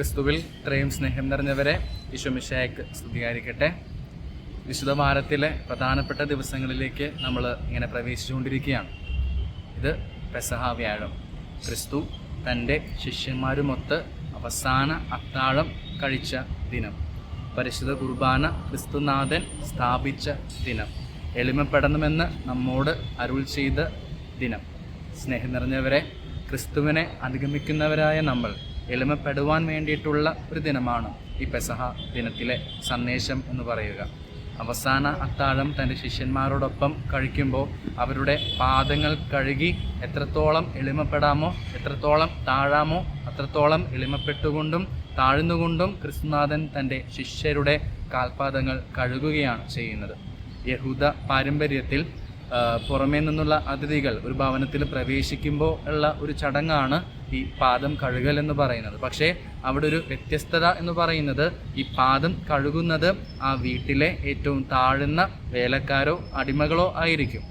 ക്രിസ്തുവിൽ ഇത്രയും സ്നേഹം നിറഞ്ഞവരെ യശുമിഷേക്ക് സ്തുതിയായിരിക്കട്ടെ. വിശുദ്ധ വാരത്തിലെ പ്രധാനപ്പെട്ട ദിവസങ്ങളിലേക്ക് നമ്മൾ ഇങ്ങനെ പ്രവേശിച്ചുകൊണ്ടിരിക്കുകയാണ്. ഇത് പെസഹ വ്യാഴം. ക്രിസ്തു തന്റെ ശിഷ്യന്മാരുമൊത്ത് അവസാന അത്താഴം കഴിച്ച ദിനം. പരിശുദ്ധ കുർബാന ക്രിസ്തുനാഥൻ സ്ഥാപിച്ച ദിനം. എളിമപ്പെടണമെന്ന് നമ്മോട് അരുൾ ചെയ്ത ദിനം. സ്നേഹം നിറഞ്ഞവരെ ക്രിസ്തുവിനെ അധിഗമിക്കുന്നവരായ നമ്മൾ എളിമപ്പെടുവാൻ വേണ്ടിയിട്ടുള്ള ഒരു ദിനമാണ് ഈ പെസഹ ദിനത്തിലെ സന്ദേശം എന്ന് പറയുക. അവസാന അത്താഴം തന്റെ ശിഷ്യന്മാരോടൊപ്പം കഴിക്കുമ്പോൾ അവരുടെ പാദങ്ങൾ കഴുകി എത്രത്തോളം എളിമപ്പെടാമോ എത്രത്തോളം താഴാമോ അത്രത്തോളം എളിമപ്പെട്ടുകൊണ്ടും താഴ്ന്നുകൊണ്ടും ക്രിസ്തുനാഥൻ തന്റെ ശിഷ്യരുടെ കാൽപാദങ്ങൾ കഴുകുകയാണ് ചെയ്യുന്നത്. യഹൂദ പാരമ്പര്യത്തിൽ പുറമേ നിന്നുള്ള അതിഥികൾ ഒരു ഭവനത്തിൽ പ്രവേശിക്കുമ്പോൾ ഉള്ള ഒരു ചടങ്ങാണ് ഈ പാദം കഴുകൽ എന്ന് പറയുന്നത്. പക്ഷേ അവിടെ ഒരു വ്യത്യസ്തത എന്ന് പറയുന്നത് ഈ പാദം കഴുകുന്നത് ആ വീട്ടിലെ ഏറ്റവും താഴ്ന്ന വേലക്കാരോ അടിമകളോ ആയിരിക്കും.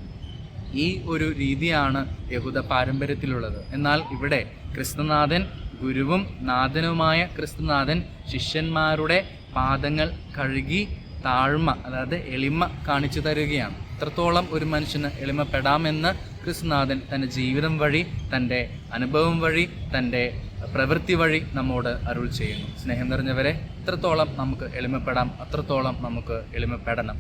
ഈ ഒരു രീതിയാണ് യഹൂദ പാരമ്പര്യത്തിലുള്ളത്. എന്നാൽ ഇവിടെ ക്രിസ്തുനാഥൻ ഗുരുവും നാഥനുമായ ക്രിസ്തുനാഥൻ ശിഷ്യന്മാരുടെ പാദങ്ങൾ കഴുകി താഴ്മ അതായത് എളിമ കാണിച്ചു തരികയാണ്. എത്രത്തോളം ഒരു മനുഷ്യന് എളിമപ്പെടാമെന്ന് ക്രിസ്തുനാഥൻ തന്റെ ജീവിതം വഴി തന്റെ അനുഭവം വഴി തന്റെ പ്രവൃത്തി വഴി നമ്മോട് അരുൾ ചെയ്യുന്നു. സ്നേഹം നിറഞ്ഞവരെ എത്രത്തോളം നമുക്ക് എളിമപ്പെടാം അത്രത്തോളം നമുക്ക് എളിമപ്പെടണം.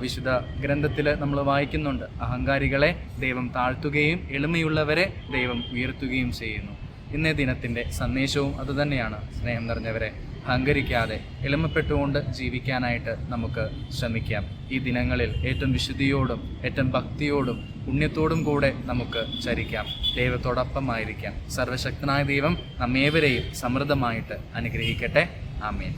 വിശുദ്ധ ഗ്രന്ഥത്തിൽ നമ്മൾ വായിക്കുന്നുണ്ട് അഹങ്കാരികളെ ദൈവം താഴ്ത്തുകയും എളിമയുള്ളവരെ ദൈവം ഉയർത്തുകയും ചെയ്യുന്നു. ഇന്നേ ദിനത്തിന്റെ സന്ദേശവും അതുതന്നെയാണ്. സ്നേഹം നിറഞ്ഞവരെ അഹങ്കരിക്കാതെ എളിമപ്പെട്ടുകൊണ്ട് ജീവിക്കാനായിട്ട് നമുക്ക് ശ്രമിക്കാം. ഈ ദിനങ്ങളിൽ ഏറ്റവും വിശുദ്ധിയോടും ഏറ്റവും ഭക്തിയോടും പുണ്യത്തോടും കൂടെ നമുക്ക് ചരിക്കാം. ദൈവത്തോടൊപ്പമായിരിക്കാം സർവശക്തനായ ദൈവം നമ്മേവരെയും സമൃദ്ധമായിട്ട് അനുഗ്രഹിക്കട്ടെ. ആമേൻ.